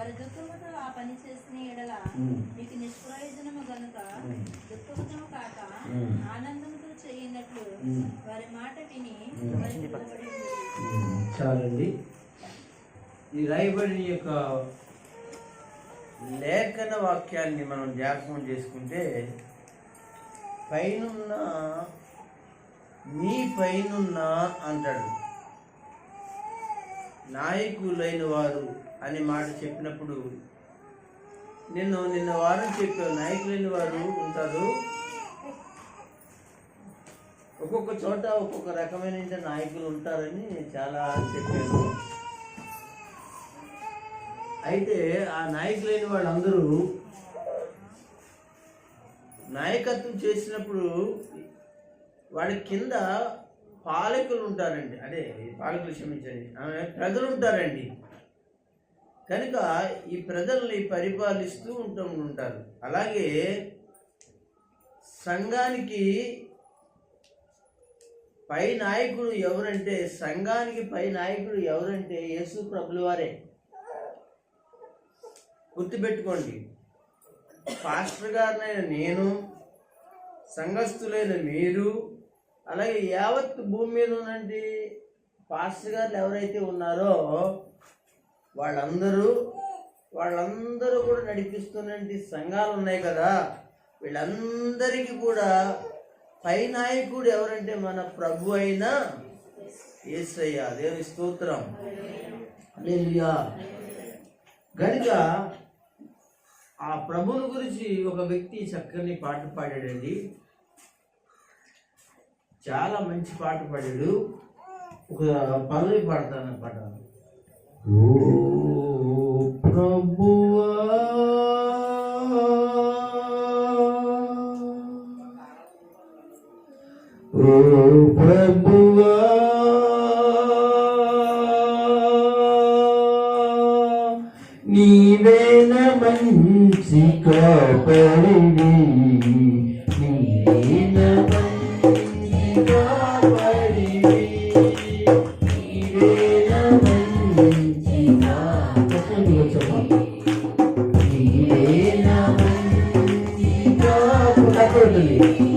వారి దుఃఖముతో ఆ పని చేసిన ఎడల. మీకు నిష్ప్రయోజనము గనుక. దుఃఖముతో కాక ఉమ్. ఆనందముతో చేయనట్లు. వారి మాట విని చాలండి ఈ రాయబడిన యొక్క లేఖన వాక్యాన్ని మనం జ్ఞాపకం చేసుకుంటే పైనున్న మీ పైనున్న అంటాడు నాయకులైన వారు అనే మాట చెప్పినప్పుడు నిన్ను నిన్న వారం చెప్పావు నాయకులైన వారు ఉంటారు. ఒక్కొక్క చోట ఒక్కొక్క రకమైన నాయకులు ఉంటారని చాలా చెప్పాను అయితే ఆ నాయకులైన వాళ్ళందరూ నాయకత్వం చేసినప్పుడు వాళ్ళ కింద పాలకులు ఉంటారండి. అదే పాలకులు క్షమించండి. ప్రజలు ఉంటారండి. కనుక ఈ ప్రజల్ని పరిపాలిస్తూ ఉంటూ ఉంటారు. అలాగే సంఘానికి పై నాయకుడు ఎవరంటే సంఘానికి పై నాయకుడు ఎవరంటే యేసు ప్రభులవారే గుర్తుపెట్టుకోండి. పాస్టర్ గారినైన నేను సంఘస్థులైన మీరు అలాగే యావత్ భూమి మీద ఉన్నటువంటి పాస్టర్ గారు ఎవరైతే ఉన్నారో వాళ్ళందరూ వాళ్ళందరూ కూడా నడిపిస్తున్నటువంటి సంఘాలు ఉన్నాయి కదా. వీళ్ళందరికీ కూడా పై నాయకుడు ఎవరంటే మన ప్రభు అయిన ఏసయ్య. దేవుని స్తోత్రం. హల్లెలూయా. గనుక ఆ ప్రభుని గురించి ఒక వ్యక్తి చక్కని పాట పాడాడండి. చాలా మంచి పాట పాడాడు. ఒక పదవి పాడతాను పాట प्रभु Totally.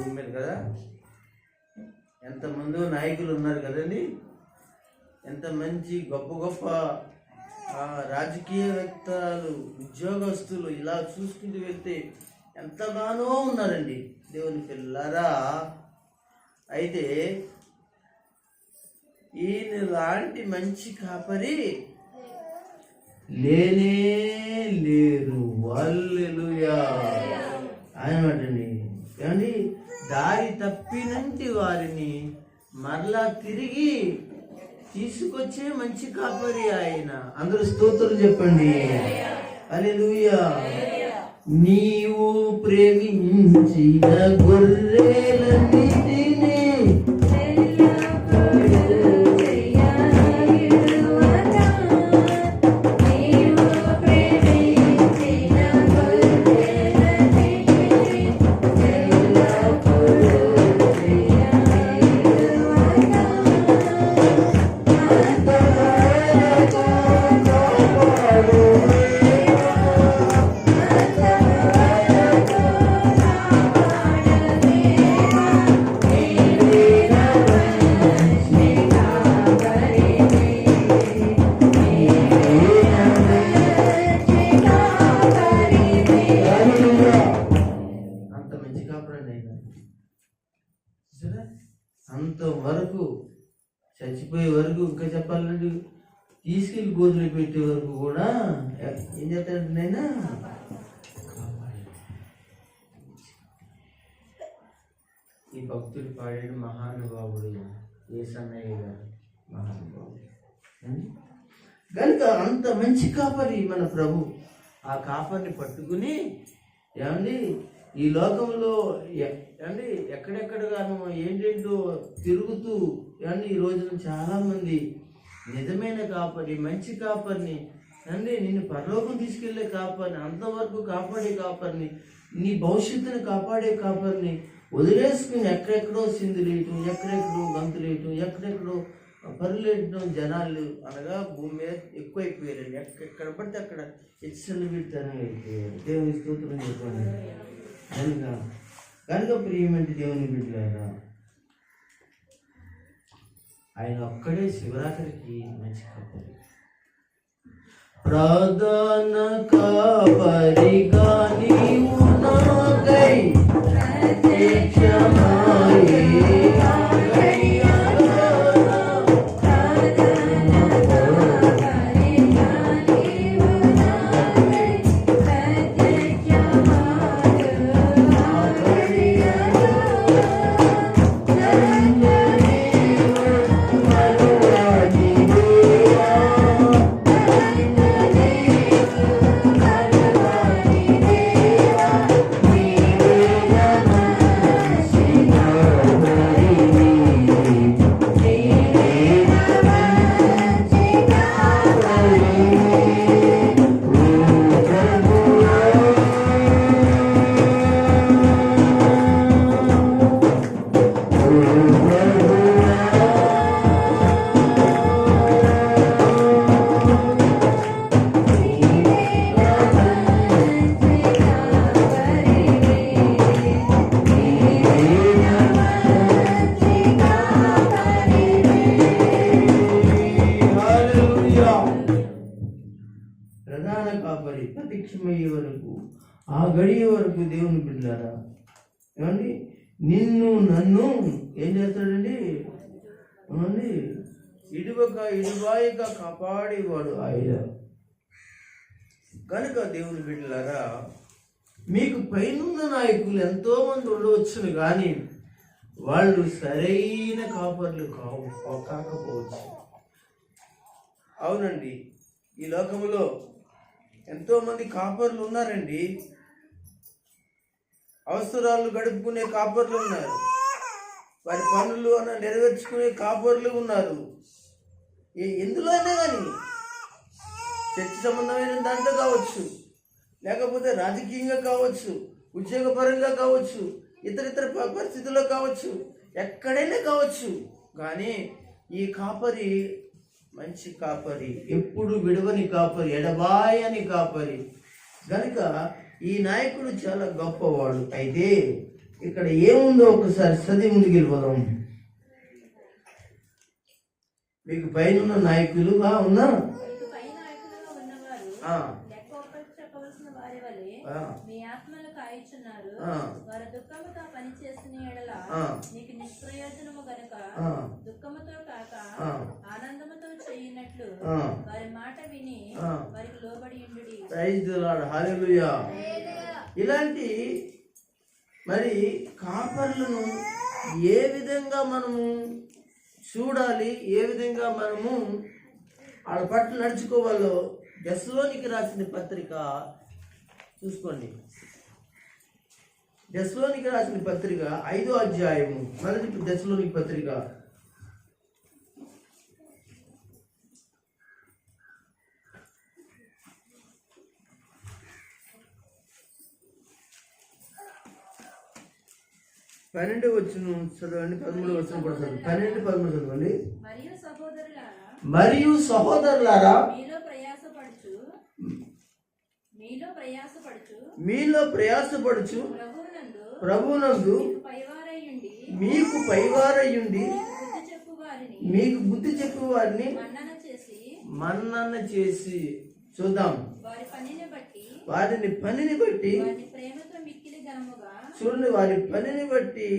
భూమి మీద కదా? ఎంతమంది నాయకులు ఉన్నారు కదండి. ఎంత మంచి గొప్ప గొప్ప ఆ, రాజకీయవేత్తలు ఉద్యోగస్తులు ఇలా చూసుకుంటూ వెళ్తే ఎంతగానో ఉన్నారండి. దేవుని పిల్లరా అయితే ఈయన లాంటి మంచి కాపరి లేనే లేరు. ఆయన ఆయనటండి కానీ దారి తప్పినంటి వారిని మరలా తిరిగి తీసుకొచ్చే మంచి కాపరి ఆయన. అందరూ స్తోత్రం చెప్పండి. అరే నీవు ప్రేమించిన గొర్రెలన్నీ ఏ గారు కనుక అంత మంచి కాపరి మన ప్రభు. ఆ కాపరిని పట్టుకుని ఏమండి ఈ లోకంలో ఎ- ఏమండి ఎక్కడెక్కడగాను ఏంటేంటో తిరుగుతూ ఏమండి ఈ రోజున చాలామంది నిజమైన కాపరి మంచి కాపరిని అండి నిన్ను పరలోకం తీసుకెళ్ళే కాపరిని అంతవరకు కాపాడే కాపరిని నీ భవిష్యత్తుని కాపాడే కాపరిని వదిలేసుకుని ఎక్కడెక్కడో సింధులేయటం ఎక్కడెక్కడో గంతులేయటం ఎక్కడెక్కడో పరులేయటం జనాలు అనగా భూమి మీద ఎక్కువైపోయారు ఎక్కడ పడితే అక్కడ హెచ్చలు అయిపోయారు దేవుని స్తోత్రం చెప్పండి. కనుక కనుక ప్రియమంటే దేవుని బిడ్డలారా ఆయన ఒక్కడే శివరాత్రికి మంచి కాపరి ప్రధాన కాపరిగా నీవు కాపాడేవాడు ఆయన. కనుక దేవుని బిడ్డలారా మీకు పైనున్న నాయకులు ఎంతో మంది ఉండవచ్చును కానీ వాళ్ళు సరైన కాపర్లు కావు కాకపోవచ్చు. అవునండి. ఈ లోకంలో ఎంతో మంది కాపర్లు ఉన్నారండి. అవసరాలు గడుపుకునే కాపర్లు ఉన్నారు. వారి పనులు అన్న నెరవేర్చుకునే కాపర్లు ఉన్నారు. ఏ- ఎందులో అయినా కానీ చర్చ సంబంధమైన దాంట్లో కావచ్చు లేకపోతే రాజకీయంగా కావచ్చు ఉద్యోగపరంగా కావచ్చు ఇతర ఇతర పరిస్థితుల్లో కావచ్చు ఎక్కడైనా కావచ్చు కానీ ఈ కాపరి మంచి కాపరి ఎప్పుడు విడవని కాపరి ఎడబాయని కాపరి. కనుక ఈ నాయకుడు చాలా గొప్పవాడు. అయితే ఇక్కడ ఏముందో ఒకసారి సది ముందుకు వెళ్ళిపోదాం మీకు పైన నాయకులుగా ఉన్నా మీ ఆత్మలు కాయిచున్నారు ఆ. వారు దుఃఖముతో పని చేసిన ఎడల ఆ. నీకు నిష్ప్రయోజనము గనుక ఆ. దుఃఖముతో కాక. ఆనందముతో చేయనట్లు. వారి మాట విని. వారికి లోబడి ఇలాంటి మరి కాపర్లను ఏ విధంగా మనము చూడాలి ఏ విధంగా మనము వాళ్ళ పట్ల నడుచుకోవాలో దశలోనికి రాసిన పత్రిక చూసుకోండి. దశలోనికి రాసిన పత్రిక ఐదో అధ్యాయము మొదటి దశలోనికి పత్రిక. పన్నెండు వచ్చిన చదవండి పదమూడు వచ్చిన కూడా చదవండి. పన్నెండు పదమూడు చదవండి. మరియు సహోదరులారా మీలో ప్రయాసపడుచు ప్రభునందు మీకు పైవారయ్యుండి మీకు బుద్ధి చెప్పు వారిని మన్నన చేసి చూద్దాం. వారి పనిని బట్టి వారిని పనిని బట్టి చూడండి వారి పనిని బట్టి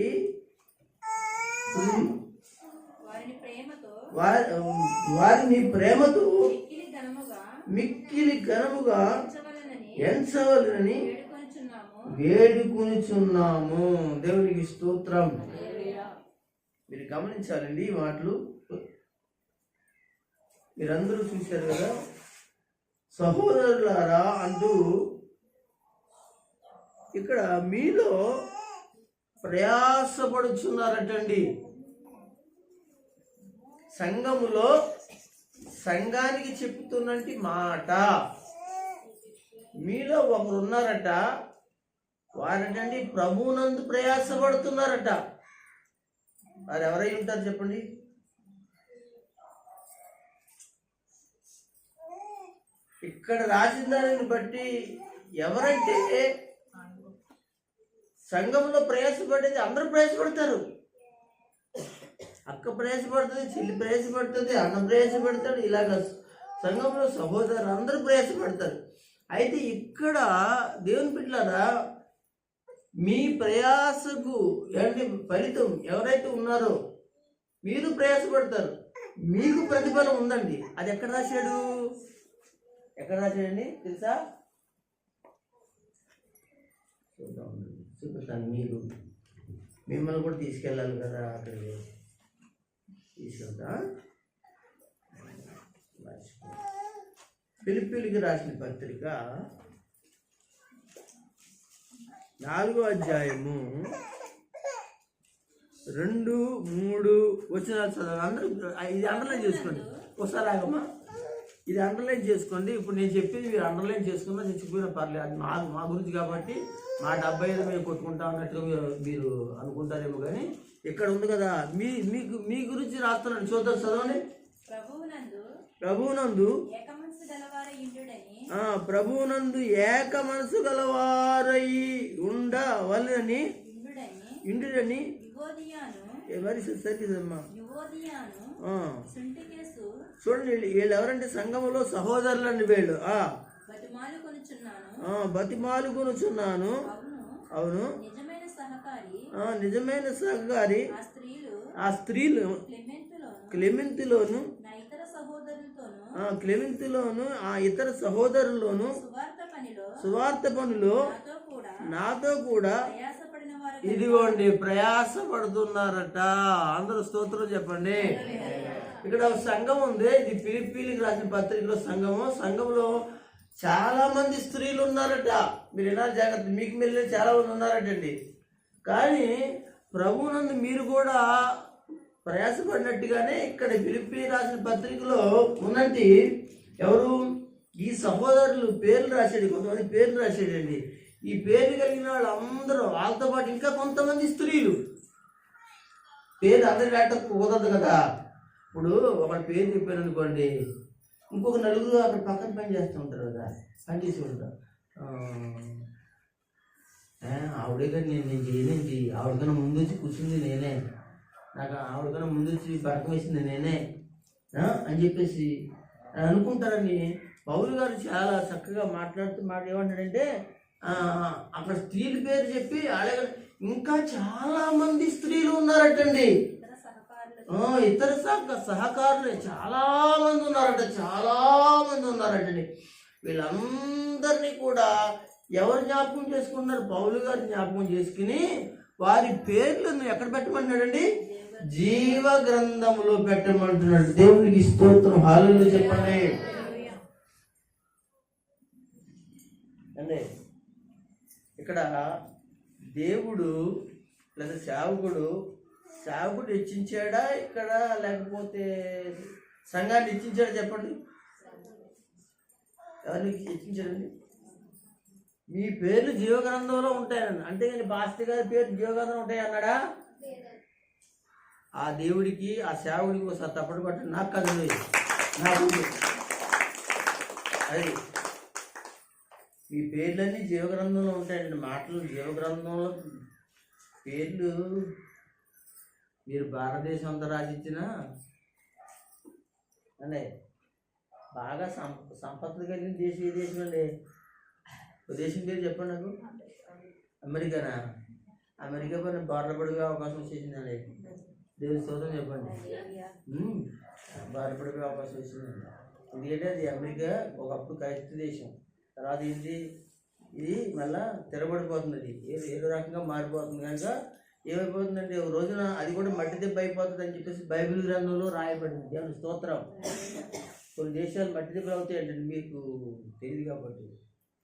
వారిని ప్రేమతో వారి వారిని ప్రేమతో మిక్కిలి ఘనముగా ఎంచవలనని వేడుకొనుచున్నాము. దేవునికి స్తోత్రం. మీరు గమనించాలండి ఈ మాటలు. మీరందరూ చూశారు కదా? సహోదరులారా అంటూ ఇక్కడ మీలో ప్రయాసపడుచున్నారటండి. సంఘములో సంఘానికి చెప్తున్నటి మాట. మీలో ఒకరు ఉన్నారట వారటండి ప్రభువునందు ప్రయాసపడుతున్నారట. వారు ఎవరై ఉంటారు చెప్పండి? ఇక్కడ రాసిన దానిని బట్టి ఎవరంటే సంఘంలో ప్రయాసపడేది అందరూ ప్రయాసపడతారు. అక్క ప్రయాసపడుతుంది చెల్లి ప్రయాసపడుతుంది అన్న ప్రయాసపడతాడు ఇలాగ సంఘంలో సహోదరు అందరూ ప్రయాసపడతారు. అయితే ఇక్కడ దేవుని బిడ్డలారా మీ ప్రయాసకు ఏంటి ఫలితం ఎవరైతే ఉన్నారో మీరు ప్రయాసపడతారు. మీకు ప్రతిఫలం ఉందండి. అది ఎక్కడ రాశాడు? ఎక్కడ రాశాడండి తెలుసా? చూద్దాం చూపిస్తాను మీరు. మిమ్మల్ని కూడా తీసుకెళ్ళాలి కదా అక్కడికి. తీసుకెళ్తా. పిలిపిలికి రాసిన పత్రిక నాలుగో అధ్యాయము రెండు మూడు వచ్చిన చదవాలి అందరూ ఇది అండర్లైన్ చేసుకోండి. ఒకసారి ఆగమ్మా. ఇది అండర్లైన్ చేసుకోండి. ఇప్పుడు నేను చెప్పింది మీరు అండర్లైన్ చేసుకున్నా చచ్చిపోయినా పర్లేదు. అది మా మా గురించి కాబట్టి మా డెబ్బై ఐదు మేము కొట్టుకుంటా అన్నట్టుగా మీరు మీరు అనుకుంటారేమో కానీ ఇక్కడ ఉంది కదా. మీ మీకు మీ గురించి రాస్తున్నాను. చూద్దాం చదవండి. ప్రభువునందు ప్రభువునందు ఏక మనసు గలవార ఉండవలని ఇండుడని ఎవరి యువోదియాను సుంటికేసు. చూడండి వీళ్ళు ఎవరంటే సంఘములో సహోదరులని వీళ్ళు. బతిమాలు కొనుచున్నాను. అవును. నిజమైన సహకారి. ఆ, స్త్రీలు. క్లెమెంతులోను. క్లెమెంతిలోను. ఆ ఇతర పనిలో. సువార్త పనులు నాతో కూడా నాతో కూడా ప్రయాసపడిన వారు ఇదిగోండి ప్రయాస పడుతున్నారట అందరూ స్తోత్రం చెప్పండి. ఇక్కడ ఒక సంఘం ఉంది. ఇది పిలిపిలికి రాసిన పత్రికలో సంఘము. సంఘంలో చాలా మంది స్త్రీలు ఉన్నారట. మీరు ఎలా జాగ్రత్త మీకు మెల్లే చాలా మంది ఉన్నారటండి. కానీ ప్రభునందు మీరు కూడా ప్రయాసపడినట్టుగానే ఇక్కడ పిలిపి రాసిన పత్రికలో ఉన్నట్టు ఎవరు? ఈ సహోదరులు పేర్లు రాశాడు కొంతమంది పేర్లు రాశాడండి. ఈ పేరు కలిగిన వాళ్ళందరూ వాళ్ళతో పాటు ఇంకా కొంతమంది స్త్రీలు. పేరు అందరి వేట కుదరదు కదా. ఇప్పుడు ఒకటి పేరు చెప్పారు అనుకోండి ఇంకొక నలుగురు అక్కడ పక్కన పని చేస్తూ ఉంటారు కదా పని చేసి ఉంటారు. ఆవిడే కానీ నేను నేను చేయలేంటి. ఆవిడకన్నా ముందు వచ్చి కూర్చుంది నేనే. నాకు ఆవిడకన్నా ముందు వచ్చి పడకం వేసింది నేనే. అని చెప్పేసి అనుకుంటారని పౌరు గారు చాలా చక్కగా మాట్లాడుతూ మాట ఏమంటాడంటే అక్కడ స్త్రీల పేరు చెప్పి అలాగే ఇంకా చాలా మంది స్త్రీలు ఉన్నారటండి. ఇతర సహ సహకారులు చాలా మంది ఉన్నారట చాలా మంది ఉన్నారటండి. వీళ్ళందరినీ కూడా ఎవరు జ్ఞాపకం చేసుకున్నారు పౌలు గారు జ్ఞాపకం చేసుకుని వారి పేర్లను ఎక్కడ పెట్టమన్నాడండి? దేవుని జీవ గ్రంథములో పెట్టమంటున్నాడు. దేవునికి స్తోత్రం. హాలు చెప్పండి అంటే ఇక్కడ దేవుడు లేదా సేవకుడు సేవకుడు హెచ్చించాడా ఇక్కడ? లేకపోతే సంఘాన్ని హెచ్చించాడా చెప్పండి. ఎవరికి హెచ్చించాడండి? మీ పేర్లు జీవగ్రంథంలో ఉంటాయని అంటే కానీ పాస్టర్ గారి పేరు జీవగ్రంథం ఉంటాయి అన్నాడా? ఆ దేవుడికి ఆ సేవకుడికి ఒకసారి తప్పటి పట్టు నాకు కదలేదు నాకు అది మీ పేర్లన్నీ జీవగ్రంథంలో ఉంటాయండి. మాటలు జీవగ్రంథంలో పేర్లు మీరు భారతదేశం అంతా రాసిచ్చిన అంటే బాగా సం సంపత్తి కలిగిన దేశం ఏ దేశం అండి. దేశం పేరు చెప్పండి నాకు. అమెరికానా? అమెరికా పైన బార్డర్ పడిపోయే అవకాశం వచ్చేసిందండి. దేవుని స్తోత్రం చెప్పండి. ఉమ్, బార్డర్ పడిపోయే అవకాశం వచ్చిందండి ఎందుకంటే అది అమెరికా ఒకప్పుడు క్రైస్తవ దేశం. తర్వాత ఏంటి ఇది మళ్ళా తెరబడిపోతుంది ఏదో ఏ- ఏదో రకంగా మారిపోతుంది కనుక ఏమైపోతుందంటే ఒక రోజున అది కూడా మట్టి దెబ్బ అయిపోతుంది అని చెప్పేసి బైబిల్ గ్రంథంలో రాయబడింది. దేవుని స్తోత్రం? కొన్ని దేశాలు మట్టి దెబ్బలు అవుతాయంటే మీకు తెలియదు కాబట్టి.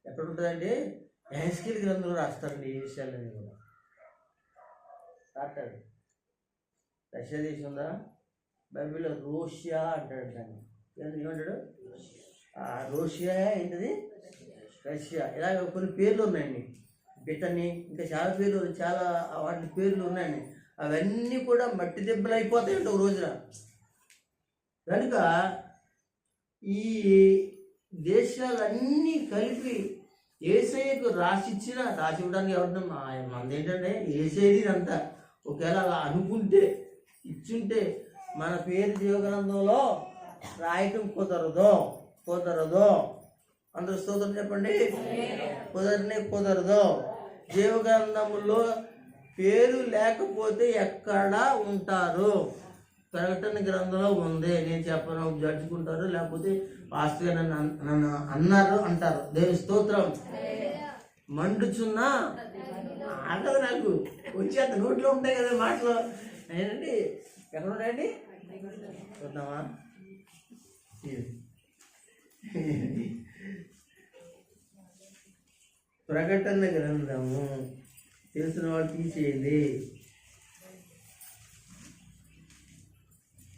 ఎక్కడ ఉంటుందంటే ఎహెస్కేల్ గ్రంథంలో రాస్తారండి ఈ విషయాలన్నీ కూడా. రాస్తాడు. రష్యా దేశం ఉందా? బైబిల్లో రోషియా అంటాడు దాన్ని ఏమంటాడు? రోషియా ఏంటది? రష్యా. ఇలాగ కొన్ని పేర్లు ఉన్నాయండి. బిటని ఇంకా చాలా పేర్లు ఉన్నాయి. చాలా వాటి పేర్లు ఉన్నాయండి. అవన్నీ కూడా మట్టి దెబ్బలు అయిపోతాయండి ఒక రోజున. కనుక ఈ దేశాలన్నీ కలిపి ఏసఐకు రాసిచ్చిన రాసి ఇవ్వడానికి ఎవరిని మంది ఏంటంటే ఏసైది అంతా ఒకవేళ అలా అనుకుంటే ఇచ్చుంటే మన పేరు జీవగ్రంథంలో రాయటం కుదరదు కుదరదు. అందరు స్తోత్రం చెప్పండి. కుదరనే కుదరదు. జీవగ్రంథములో పేరు లేకపోతే ఎక్కడ ఉంటారు? ప్రకటన గ్రంథంలో ఉంది. నేను చెప్పను జడ్చుకుంటారు లేకపోతే పాస్టర్ గారు నన్ను అన్- నన్ను అన్నారు అంటారు. దేవి స్తోత్రం. మండుచున్నా ఆగదు నాకు. వచ్చేంత నోట్లో ఉంటాయి కదా మాటలు. ఏంటండి? ఎక్కడ ఉన్నాయండి చూద్దామా? ప్రకటన గ్రంథము తెలిసిన వాళ్ళు తీసేయండి.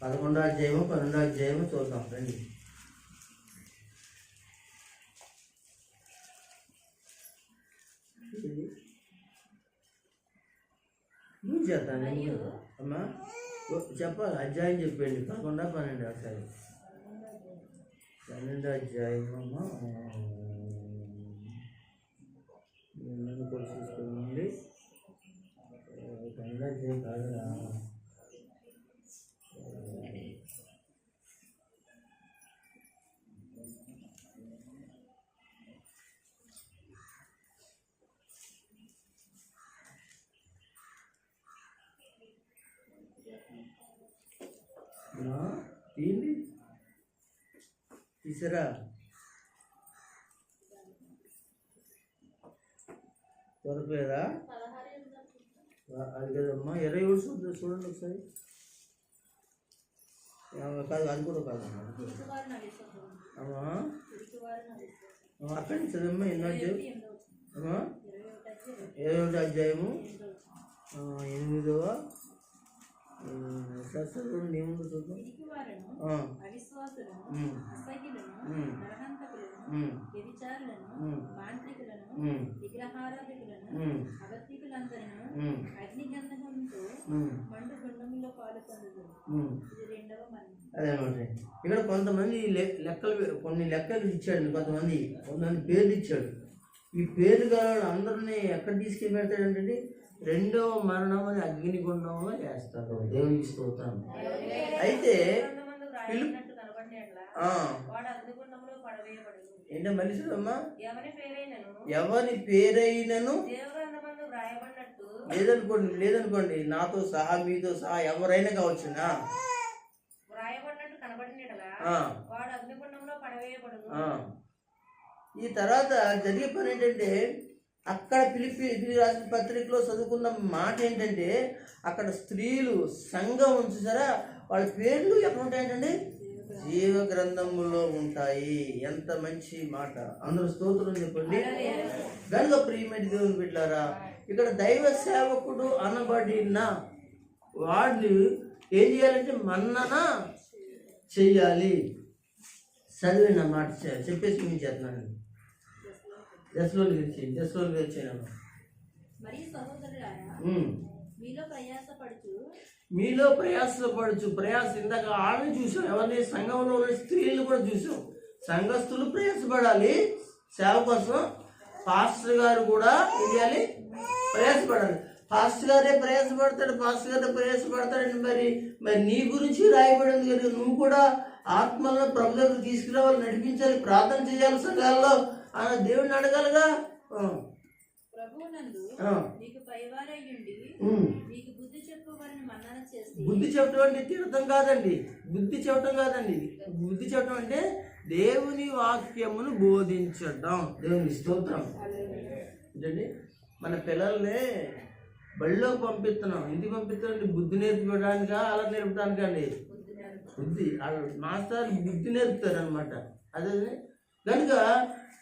పదకొండో అధ్యాయము పన్నెండో అధ్యాయము చూద్దాం రండి. నువ్వు చేస్తాను. అమ్మా చెప్పాలి అధ్యాయం చెప్పండి. పదకొండో పన్నెండు ఒకసారి పన్నెండో అధ్యాయం అమ్మా నన్ను కూడా చూసుకోండి కాదు తీసారా. దొరకలేదా? అది కదమ్మా ఇరవై ఏడు చూడండి చూడండి ఒకసారి. కాదు అది కూడా కాదు. అమ్మా అక్కడి నుంచి చదవమ్మా ఎన్నో అధ్యాయం? అమ్మా ఇరవై ఒకటి అధ్యాయము ఎనిమిదవ ఏముందో చూద్దాం విగ్రహారాధికులను అగ్నిగంధకంతో మండు. ఇది రెండవ మరణం. అదనమాట ఇక్కడ కొంతమంది లెక్కలు కొన్ని లెక్కలు ఇచ్చాడు కొంతమంది. కొంతమంది పేర్లు ఇచ్చాడు. ఈ పేర్లు గల అందరినీ ఎక్కడ తీసుకెళ్ళి పెడతాడంటే రెండవ మరణం అని అగ్నిగుండంలో వేస్తాడు దేవునికి స్తోత్రం. అయితే పిలుపు ఏంటో చూడమ్మా? ఎవరి పేరైనను? లేదనుకోండి లేదనుకోండి నాతో సహా మీతో సహా ఎవరైనా కావచ్చునా. ఈ తర్వాత జరిగే పని ఏంటంటే అక్కడ పిలిపి పిలిపి రాసిన పత్రికలో చదువుకున్న మాట ఏంటంటే అక్కడ స్త్రీలు సంఘం ఉంచుతారా వాళ్ళ పేర్లు ఎక్కడ ఉంటాయంటండి జీవ గ్రంథములో ఉంటాయి. ఎంత మంచి మాట. అందరూ స్తోత్రం చెప్పండి. గనుక ప్రియమైన దేవుని బిడ్డారా ఇక్కడ దైవ సేవకుడు అనబడిన వాళ్ళు ఏం చేయాలంటే మన్నన చెయ్యాలి. చదివిన మాట చెప్పేసి మేము చేస్తున్నాను మీలో ప్రయాసపడుచు మీలో ప్రయాసపడచ్చు ప్రయాస ఇందాక ఆడని చూసాం ఎవరిని? సంఘంలో ఉన్న స్త్రీలను కూడా చూసాం. సంఘస్థులు ప్రయాసపడాలి సేవ కోసం పాస్టర్ గారు కూడా చేయాలి ప్రయాసపడాలి. పాస్టర్ గారే ప్రయాసపడతాడు పాస్టర్ గారే ప్రయాసపడతాడండి మరి మరి నీ గురించి రాయబడింది కదా నువ్వు కూడా ఆత్మలను ప్రభు దగ్గర తీసుకురావాలి నడిపించాలి ప్రార్థన చేయాలి సంఘాల్లో. ఆ. దేవుడిని అడగాలిగా బుద్ధి చెప్పడం అంటే తిడతం కాదండి. బుద్ధి చెప్పడం కాదండి. బుద్ధి చెప్పడం అంటే దేవుని వాక్యమును బోధించడం. దేవుని స్తోత్రం. ఏంటండి? మన పిల్లల్ని బళ్ళోకి పంపిస్తున్నాం. ఇంటికి పంపిస్తున్నాం బుద్ధి నేర్పించడానికా అలా నేర్పడానికా అండి బుద్ధి మాస్టర్ బుద్ధి నేర్పుతారు అనమాట అదే కనుక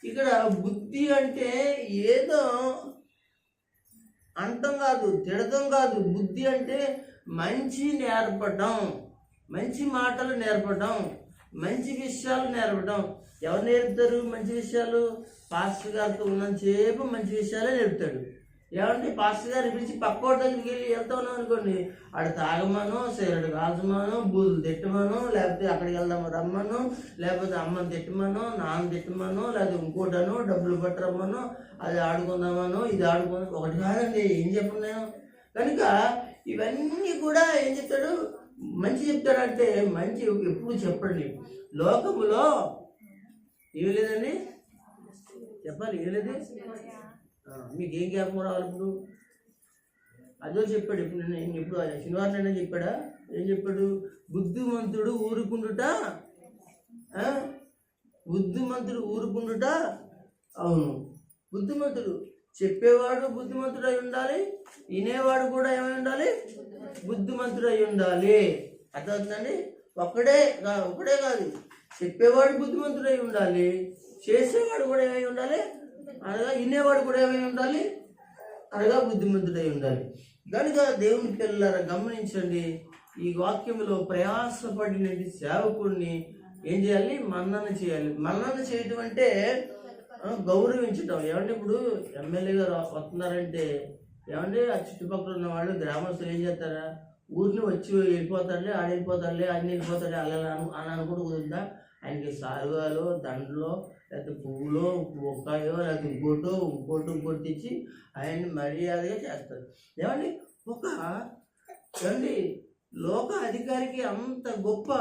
ఇక్కడ బుద్ధి అంటే ఏదో అంతం కాదు తిడతం కాదు. బుద్ధి అంటే మంచి నేర్పడం మంచి మాటలు నేర్పడం మంచి విషయాలు నేర్పడం ఎవరు నేర్పుతారు మంచి విషయాలు? పాస్టర్ గారితో ఉన్నంతసేపు మంచి విషయాలే నేర్పుతాడు. ఏమంటే పాస్టర్ గారు పిలిచి పక్కోటి దగ్గరికి వెళ్ళి వెళ్తాను అనుకోండి అక్కడ తాగమను సేరడు కాల్చమను బూదులు తిట్టమను లేకపోతే అక్కడికి వెళ్దాము రమ్మను లేకపోతే అమ్మని తిట్టమను నాన్న తిట్టమను లేకపోతే ఇంకోటను డబ్బులు పట్టరమ్మను అది ఆడుకుందామను ఇది ఆడుకుందాం ఒకటి కాదండి ఏం చెప్పను నేను. కనుక ఇవన్నీ కూడా ఏం చెప్తాడు? మంచి చెప్తాడంటే మంచి ఎప్పుడు చెప్పండి. లోకములో ఏం లేదండి? చెప్పాలి ఏం లేదు? మీకు ఏం జ్ఞాపకం రావాలి ఇప్పుడు? అదో చెప్పాడు ఇప్పుడు నేను ఇప్పుడు శనివారం అయినా చెప్పాడా? ఏం చెప్పాడు? బుద్ధిమంతుడు ఊరుకుండుట బుద్ధిమంతుడు ఊరుకుండుట? అవును. బుద్ధిమంతుడు చెప్పేవాడు బుద్ధిమంతుడై ఉండాలి వినేవాడు కూడా ఏమై ఉండాలి? బుద్ధిమంతుడై ఉండాలి. అర్థమవుతుందండి? ఒక్కడే కా- కాదు. చెప్పేవాడు బుద్ధిమంతుడై ఉండాలి చేసేవాడు కూడా ఏమై ఉండాలి? అనగా వినేవాడు కూడా ఏమై ఉండాలి? అనగా బుద్ధిమంతుడై ఉండాలి. కనుక దేవుని పిల్లలారా గమనించండి ఈ వాక్యంలో ప్రయాసపడిన సేవకుడిని ఏం చేయాలి? మన్నన చేయాలి. మన్నన చేయటం అంటే గౌరవించటం. ఏమంటే ఇప్పుడు ఎమ్మెల్యే గారు వస్తున్నారంటే ఏమంటే ఆ చుట్టుపక్కల ఉన్న వాళ్ళు గ్రామస్తులు ఏం చేస్తారా? ఊరిని వచ్చి వెళ్ళిపోతాడులే ఆడ వెళ్ళిపోతాడులే అన్ని వెళ్ళిపోతాడు అలా అను- అని అనుకుంటూ కుదురుతా ఆయనకి సారుగాలో దండలో లేకపోతే పువ్వులో ఒక్కాయో లేకపోతే ఇంకోటో ఇంకోటి ఇంకోటి తెచ్చి ఆయన్ని మర్యాదగా చేస్తారు. ఏమండి? ఒక ఏమండి? లోక అధికారికి అంత గొప్ప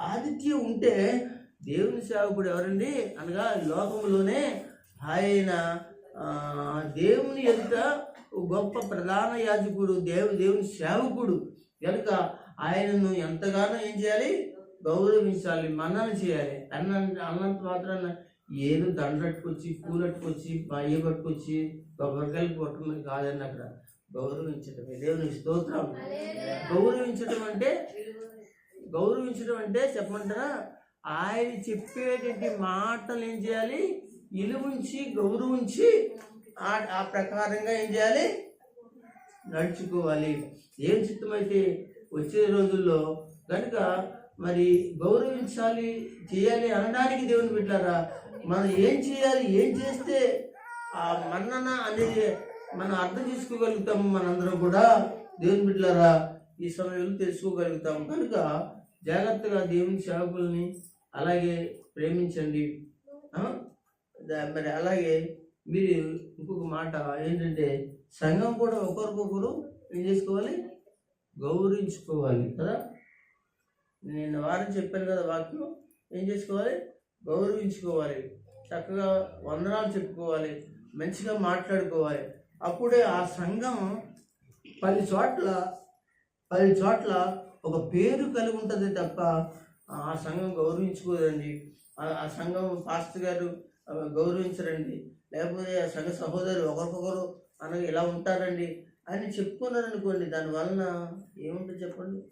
ఆతిథ్యం ఉంటే దేవుని సేవకుడు ఎవరండి? అనగా లోకంలోనే ఆయన దేవుని ఎదుట గొప్ప ప్రధాన యాజకుడు దేవు దేవుని సేవకుడు. కనుక ఆయనను ఎంతగానో ఏం చేయాలి? గౌరవించాలి మన్నన చేయాలి. అన్న అన్నంత మాత్రాన ఏదో దండట్టుకొచ్చి పూలట్టుకొచ్చి బాయ్య పట్టుకొచ్చి కొబ్బరికాయలు కొట్టమని కాదండి అక్కడ. గౌరవించటమే. దేవునికి స్తోత్రం. గౌరవించడం అంటే గౌరవించడం అంటే చెప్పమంటారా? ఆయన చెప్పేటువంటి మాటలు ఏం చేయాలి? ఇలువుంచి గౌరవించి ఆ ఆ ప్రకారంగా ఏం చేయాలి? నడుచుకోవాలి. ఏం చిత్తమైతే వచ్చే రోజుల్లో కనుక మరి గౌరవించాలి చేయాలి అనడానికి దేవుని బిడ్డారా మనం ఏం చేయాలి ఏం చేస్తే ఆ మన్నన అనేది మనం అర్థం చేసుకోగలుగుతాము మనందరం కూడా. దేవుని బిడ్డలారా ఈ సమయంలో తెలుసుకోగలుగుతాము కనుక జాగ్రత్తగా దేవుని సేవకుల్ని అలాగే ప్రేమించండి. మరి అలాగే మీరు ఇంకొక మాట ఏంటంటే సంఘం కూడా ఒకరికొకరు ఏం చేసుకోవాలి? గౌరవించుకోవాలి కదా? నేను వారం చెప్పాను కదా వాక్యం. ఏం చేసుకోవాలి? గౌరవించుకోవాలి. చక్కగా వందనాలు చెప్పుకోవాలి. మంచిగా మాట్లాడుకోవాలి. అప్పుడే ఆ సంఘం పది చోట్ల పది చోట్ల ఒక పేరు కలిగి ఉంటుంది తప్ప ఆ సంఘం గౌరవించుకోదండి. ఆ సంఘం పాస్టర్ గారు గౌరవించరండి. లేకపోతే ఆ సంఘ సహోదరులు ఒకరికొకరు అనగా ఇలా ఉంటారండి అని చెప్పుకున్నారనుకోండి దాని వలన ఏముంటుంది చెప్పండి?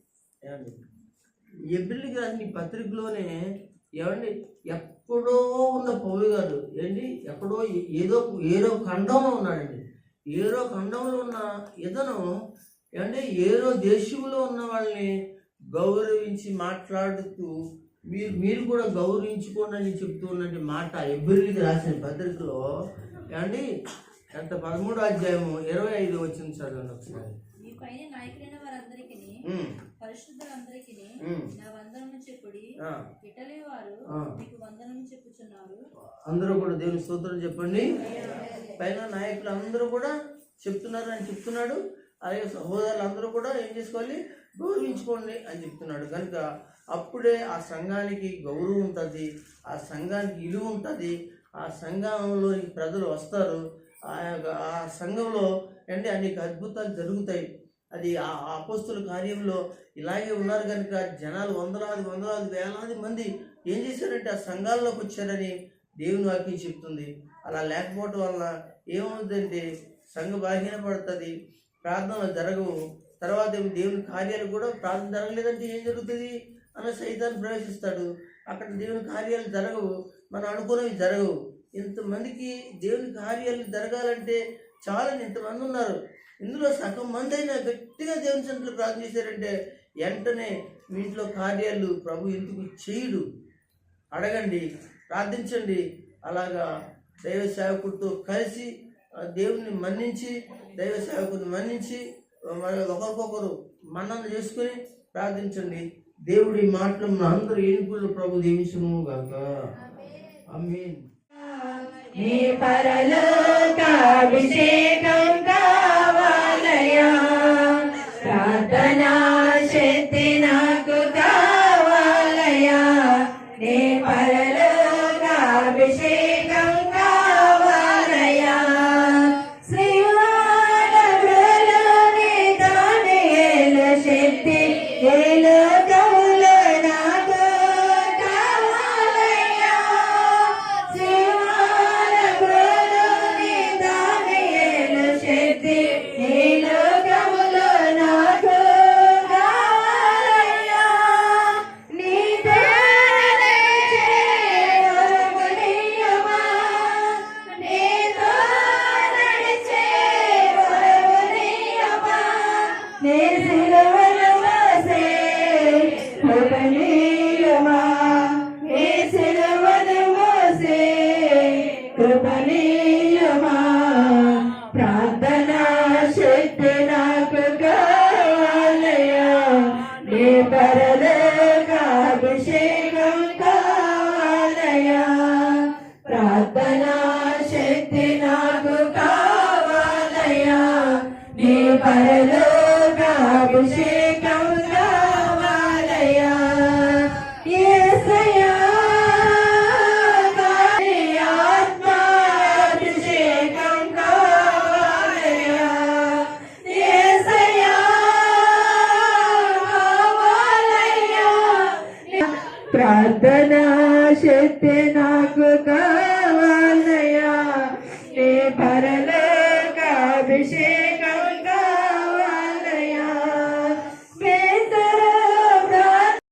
ఏమండి? ఎబ్రిల్ గ్రంథి పత్రికలోనే ఏమండి ఎక్కడో ఉన్న పౌలు గారు ఏంటి ఎక్కడో ఏదో ఏదో ఖండంలో ఉన్నాడండి. ఏదో ఖండంలో ఉన్న ఇతను ఏమంటే ఏదో దేశంలో ఉన్న వాళ్ళని గౌరవించి మాట్లాడుతూ మీరు మీరు కూడా గౌరవించుకోండి అని చెప్తూ ఉన్నటువంటి మాట ఎబ్రిల్కి రాసిన పత్రికలో ఏమండి ఎంత పదమూడో అధ్యాయము ఇరవై ఐదు వచ్చింది చదవండి ఒకసారి. పరిశుద్ధులందరికీ నా చెప్పుడి. ఇటలీ వారు. మీకు చెప్పుచున్నారు. అందరూ కూడా దేవుని స్తోత్రం చెప్పండి. పైన నాయకులు అందరూ కూడా చెప్తున్నారు అని చెప్తున్నాడు. అలాగే సహోదరులు అందరూ కూడా ఏం చేసుకోవాలి? గౌరవించుకోండి అని చెప్తున్నాడు. కనుక అప్పుడే ఆ సంఘానికి గౌరవం ఉంటుంది. ఆ సంఘానికి విలువ ఉంటుంది. ఆ సంఘంలోని ప్రజలు వస్తారు. ఆ యొక్క ఆ సంఘంలో అంటే అనేక అద్భుతాలు జరుగుతాయి. అది ఆ ఆ అపోస్తుల కార్యంలో ఇలాగే ఉన్నారు కనుక జనాలు వందలాది వందలాది వేలాది మంది ఏం చేశారంటే ఆ సంఘాల్లోకి వచ్చారని దేవుని వాక్యం చెప్తుంది. అలా లేకపోవటం వల్ల ఏమవుతుందంటే సంఘ బలహీన పడుతుంది ప్రార్థనలు జరగవు. తర్వాత దేవుని కార్యాలు కూడా ప్రార్థన జరగలేదంటే ఏం జరుగుతుంది? అన్న సైతాన్ని ప్రవేశిస్తాడు. అక్కడ దేవుని కార్యాలు జరగవు. మనం అనుకున్నవి జరగవు. ఇంతమందికి దేవుని కార్యాలు జరగాలంటే చాలా ఇంతమంది ఉన్నారు. ఇందులో సగం మంది అయినా గట్టిగా దేవుని సంతలో ప్రార్థన చేశారంటే వెంటనే మీ ఇంట్లో కార్యాలు ప్రభు ఎందుకు చేయడు? అడగండి ప్రార్థించండి. అలాగా దైవ సేవకుడితో కలిసి దేవుని మన్నించి దైవ సేవకుని మన్నించి ఒకరికొకరు మన్నన చేసుకుని ప్రార్థించండి. దేవుడి మాటలు మన అందరూ ఏనుగులు ప్రభు దీవించును గాక. నీ పరలోకాభిషేకం కావాలయా ప్రార్థనా